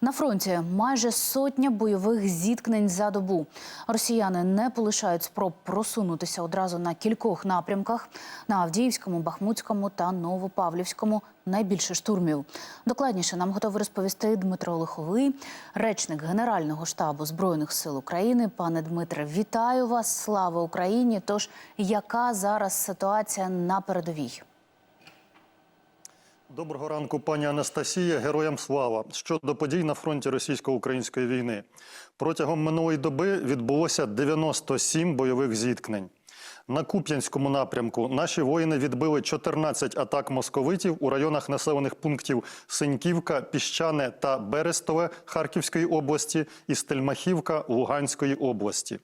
На фронті майже сотня бойових зіткнень за добу. Росіяни не полишають спроб просунутися одразу на кількох напрямках на Авдіївському, Бахмутському та Новопавлівському. Найбільше штурмів. Докладніше нам готовий розповісти Дмитро Лиховий, речник Генерального штабу збройних сил України. Пане Дмитре, вітаю вас! Слава Україні! Тож яка зараз ситуація на передовій? Доброго ранку, пані Анастасія. Героям слава. Щодо подій на фронті російсько-української війни. Протягом минулої доби відбулося 97 бойових зіткнень. На Куп'янському напрямку наші воїни відбили 14 атак московитів у районах населених пунктів Синьківка, Піщане та Берестове Харківської області і Стельмахівка Луганської області.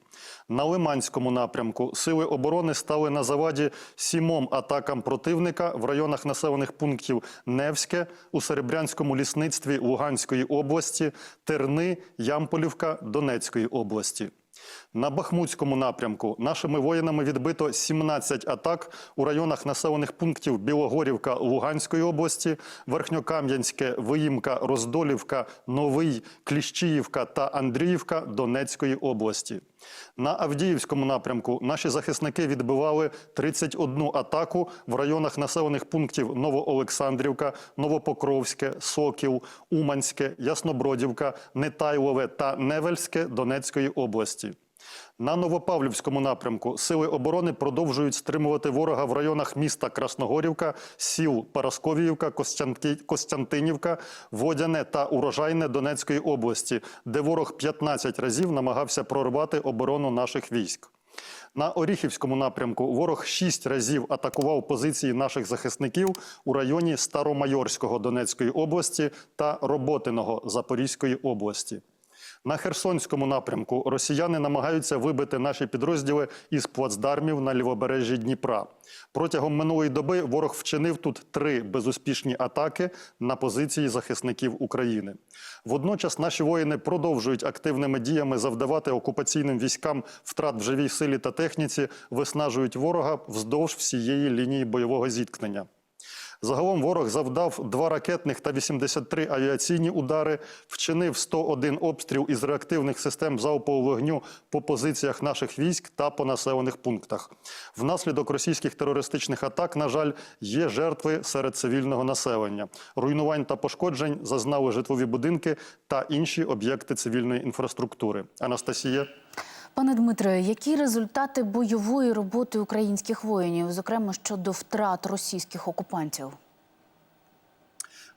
На Лиманському напрямку сили оборони стали на заваді сімом атакам противника в районах населених пунктів Невське у Серебрянському лісництві Луганської області, Терни, Ямполівка Донецької області. На Бахмутському напрямку нашими воїнами відбито 17 атак у районах населених пунктів Білогорівка Луганської області, Верхньокам'янське, Виїмка, Роздолівка, Новий, Кліщіївка та Андріївка Донецької області. На Авдіївському напрямку наші захисники відбивали 31 атаку в районах населених пунктів Новоолександрівка, Новопокровське, Сокіл, Уманське, Яснобродівка, Нетайлове та Невельське Донецької області. На Новопавлівському напрямку сили оборони продовжують стримувати ворога в районах міста Красногорівка, сіл Парасковіївка, Костянтинівка, Водяне та Урожайне Донецької області, де ворог 15 разів намагався прорвати оборону наших військ. На Оріхівському напрямку ворог шість разів атакував позиції наших захисників у районі Старомайорського Донецької області та Роботиного Запорізької області. На Херсонському напрямку росіяни намагаються вибити наші підрозділи із плацдармів на лівобережжі Дніпра. Протягом минулої доби ворог вчинив тут три безуспішні атаки на позиції захисників України. Водночас наші воїни продовжують активними діями завдавати окупаційним військам втрат в живій силі та техніці, виснажують ворога вздовж всієї лінії бойового зіткнення. Загалом ворог завдав два ракетних та 83 авіаційні удари, вчинив 101 обстріл із реактивних систем залпового вогню по позиціях наших військ та по населених пунктах. Внаслідок російських терористичних атак, на жаль, є жертви серед цивільного населення. Руйнувань та пошкоджень зазнали житлові будинки та інші об'єкти цивільної інфраструктури. Анастасія. Пане Дмитре, які результати бойової роботи українських воїнів, зокрема щодо втрат російських окупантів?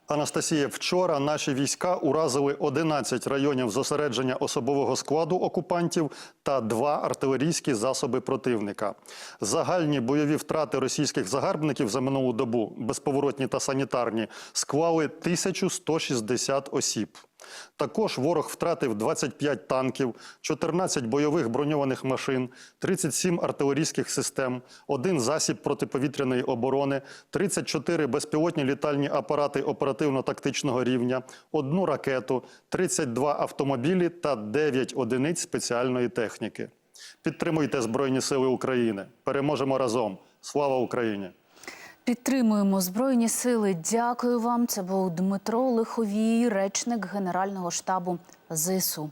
Анастасія, вчора наші війська уразили 11 районів зосередження особового складу окупантів та два артилерійські засоби противника. Загальні бойові втрати російських загарбників за минулу добу, безповоротні та санітарні, склали 1160 осіб. Також ворог втратив 25 танків, 14 бойових броньованих машин, 37 артилерійських систем, один засіб протиповітряної оборони, 34 безпілотні літальні апарати оперативно-тактичного рівня, одну ракету, 32 автомобілі та 9 одиниць спеціальної техніки. Підтримуйте Збройні Сили України. Переможемо разом. Слава Україні! Підтримуємо збройні сили. Дякую вам. Це був Дмитро Лиховій, речник Генерального штабу ЗСУ.